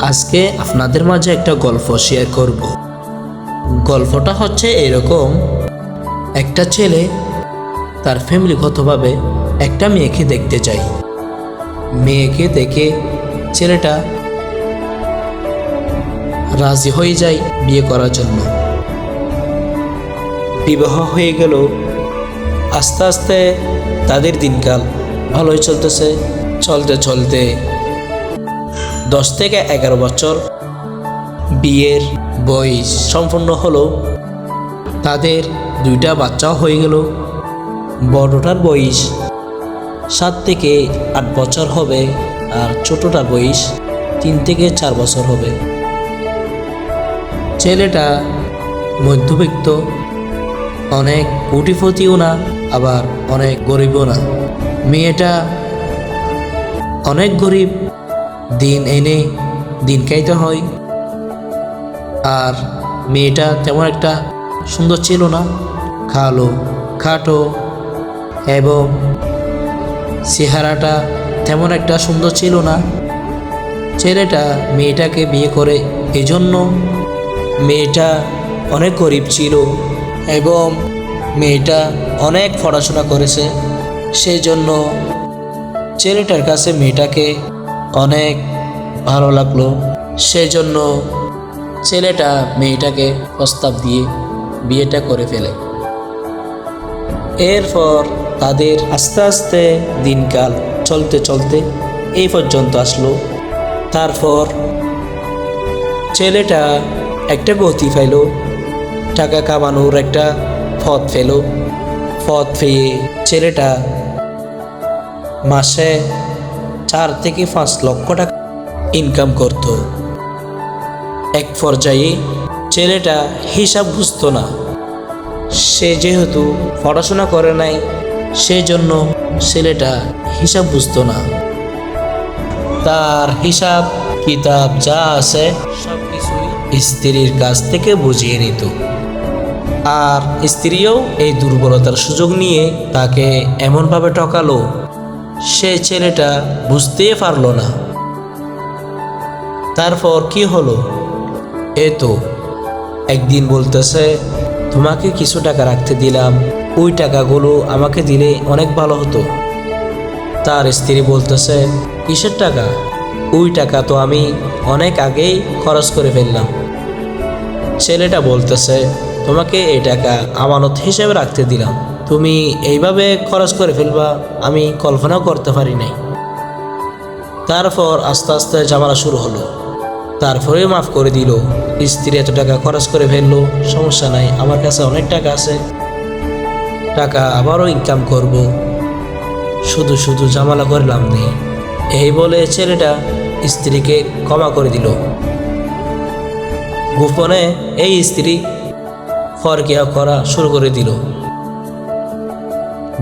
আজকে আপনাদের মাঝে একটা গল্প শেয়ার করব। গল্পটা হচ্ছে এরকম। একটা ছেলে তার ফ্যামিলিগতভাবে একটা মেয়েকে দেখতে যায় মেয়েকে দেখে ছেলেটা রাজি হয়ে যায় বিয়ে করার জন্য। বিবাহ হয়ে গেল। আস্তে আস্তে তাদের দিনকাল ভালোই চলতেছে, চলতে চলতে দশ থেকে এগারো বছর বিয়ের বয়স সম্পূর্ণ হলো। তাদের দুইটা বাচ্চাও হয়ে গেল। বড়টার বয়স সাত থেকে আট বছর হবে আর ছোটটার বয়স তিন থেকে চার বছর হবে। ছেলেটা মধ্যবিত্ত, অনেক কোটিপতিও না, আবার অনেক গরিবও না। মেয়েটা অনেক গরিব দিন এনে দিন খাইতে হয়। আর মেয়েটা তেমন একটা সুন্দর ছিল না। খালো, খাটো এবং চেহারাটা তেমন একটা সুন্দর ছিল না। ছেলেটা মেয়েটাকে বিয়ে করে এজন্য মেয়েটা অনেক গরিব ছিল এবং মেয়েটা অনেক পড়াশোনা করেছে। সেই জন্য ছেলেটার কাছে মেয়েটাকে অনেক ভালো লাগল। সেই জন্য ছেলেটা মেয়েটাকে প্রস্তাব দিয়ে বিয়েটা করে ফেলে। এরপর তাদের আস্তে আস্তে দিনকাল চলতে চলতে এই পর্যন্ত আসলো। তারপর ছেলেটা একটা গতি পাইল, টাকা কামানোর একটা পথ পেল। পথ পেয়ে ছেলেটা মাসে চার থেকে পাঁচ লক্ষ টাকা ইনকাম করত। এক পর্যায়ে ছেলেটা হিসাব বুঝতো না। সে যেহেতু পড়াশোনা করে নাই সেই জন্য ছেলেটা হিসাব বুঝতো না। তার হিসাব, কিতাব যা আছে সব কিছুই স্ত্রীর কাছ থেকে বুঝিয়ে নিত। আর স্ত্রীও এই দুর্বলতার সুযোগ নিয়ে তাকে এমনভাবে ঠকালো সে ছেলেটা বুঝতেই পারল না। তারপর কি হলো? এ তো, একদিন বলতেছে, তোমাকে কিছু টাকা রাখতে দিলাম। ওই টাকাগুলো আমাকে দিলে অনেক ভালো হতো। তার স্ত্রী বলতেছে, কিসের টাকা? ওই টাকা তো আমি অনেক আগেই খরচ করে ফেললাম। ছেলেটা বলতেছে, তোমাকে এই টাকা আমানত হিসেবে রাখতে দিলাম। তুমি এইভাবে খরচ করে ফেলবা, আমি কল্পনাও করতে পারি নাই। তারপর আস্তে আস্তে ঝামেলা শুরু হলো। তারপরে মাফ করে দিল, স্ত্রী এত টাকা খরচ করে ফেলল, সমস্যা নাই, আমার কাছে অনেক টাকা আছে। টাকা আবারও ইনকাম করব। শুধু শুধু ঝামেলা করে লাভ নেই। এই বলে ছেলেটা স্ত্রীকে ক্ষমা করে দিল। গোপনে এই স্ত্রী ফরকিয়া করা শুরু করে দিল।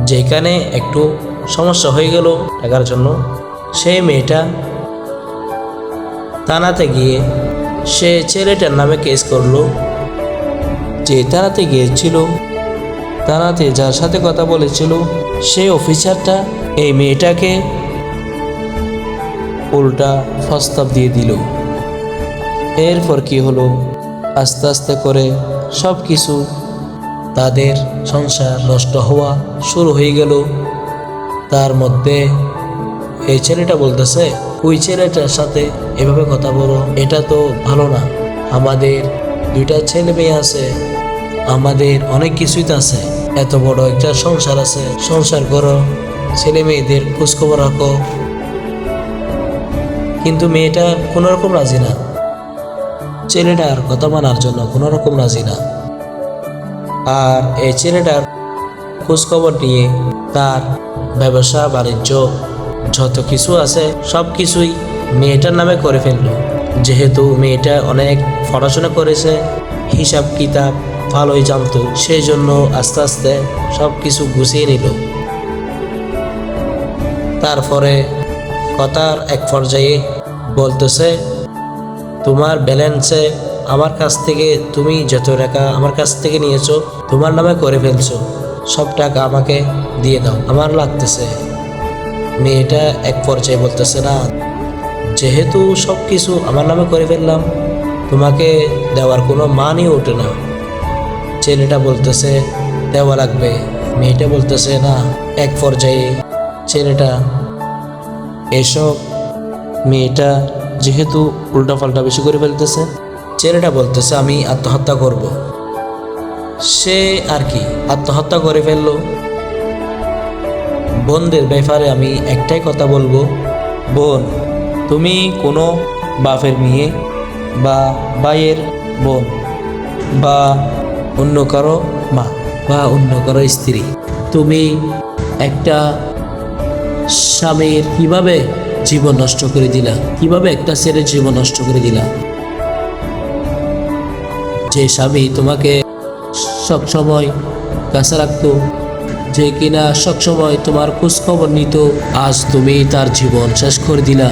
যেখানে একটু সমস্যা হয়ে গেল টাকার জন্য সেই মেয়েটা থানাতে গিয়ে সে ছেলেটার নামে কেস করল। যে থানাতে গিয়েছিল, থানাতে যার সাথে কথা বলেছিল সেই অফিসারটা এই মেয়েটাকে উল্টা প্রস্তাব দিয়ে দিল। এরপর কি হলো? আস্তে আস্তে করে সব কিছু তাদের সংসার নষ্ট হওয়া শুরু হয়ে গেল। তার মধ্যে, এই ছেলেটা বলতেছে, ওই ছেলেটার সাথে এভাবে কথা বলো, এটা তো ভালো না। আমাদের দুইটা ছেলে মেয়ে আছে, আমাদের অনেক কিছুই তো আছে। এত বড় একটা সংসার আছে, সংসার করো, ছেলে মেয়েদের খোঁজখবর রাখো। কিন্তু মেয়েটা কোনো রকম রাজি না। ছেলেটার কথা মানার জন্য কোনো রকম রাজি না। আর এই ছেলেটার খোঁজখবর নিয়ে তার ব্যবসা, বাণিজ্য যত কিছু আছে, সব কিছুই মেয়েটার নামে করে ফেলল। যেহেতু মেয়েটা অনেক পড়াশোনা করেছে, হিসাব কিতাব ভালোই জানতো সেই জন্য আস্তে আস্তে সব কিছু গুছিয়ে নিল। তারপরে কথার এক পর্যায়ে বলতেছে, তোমার ব্যালেন্সে আমার কাছ থেকে তুমি যত টাকা আমার কাছ থেকে নিয়েছো, তোমার নামে করে ফেলছো, সব টাকা আমাকে দিয়ে দাও। আমার লাগতেছে। মেয়েটা এক পর্যায়ে বলতেছে, না, যেহেতু সব কিছু আমার নামে করে ফেললাম, তোমাকে দেওয়ার কোনো মানই ওঠে না। ছেলেটা বলতেছে, দেওয়া লাগবে। মেয়েটা বলতেছে, না। এক পর্যায়ে ছেলেটা এসব, মেয়েটা যেহেতু উল্টাপাল্টা বেশি করে ফেলতেছে ছেলেটা বলতেছে, আমি আত্মহত্যা করব। সে আর কি, আত্মহত্যা করে ফেলল। বোনদের ব্যাপারে আমি একটাই কথা বলব। বোন, তুমি কোনো বাপের মেয়ে বা ভাইয়ের বোন বা অন্য কারও মা বা অন্য কারও স্ত্রী, তুমি একটা স্বামীর কীভাবে জীবন নষ্ট করে দিলা? কীভাবে একটা ছেলের জীবন নষ্ট করে দিলা? যে স্বামী তোমাকে সবসময় কাছে রাখতো, যে কিনা সবসময় তোমার খোঁজখবর নিত, আজ তুমি তার জীবন শেষ করে দিলা।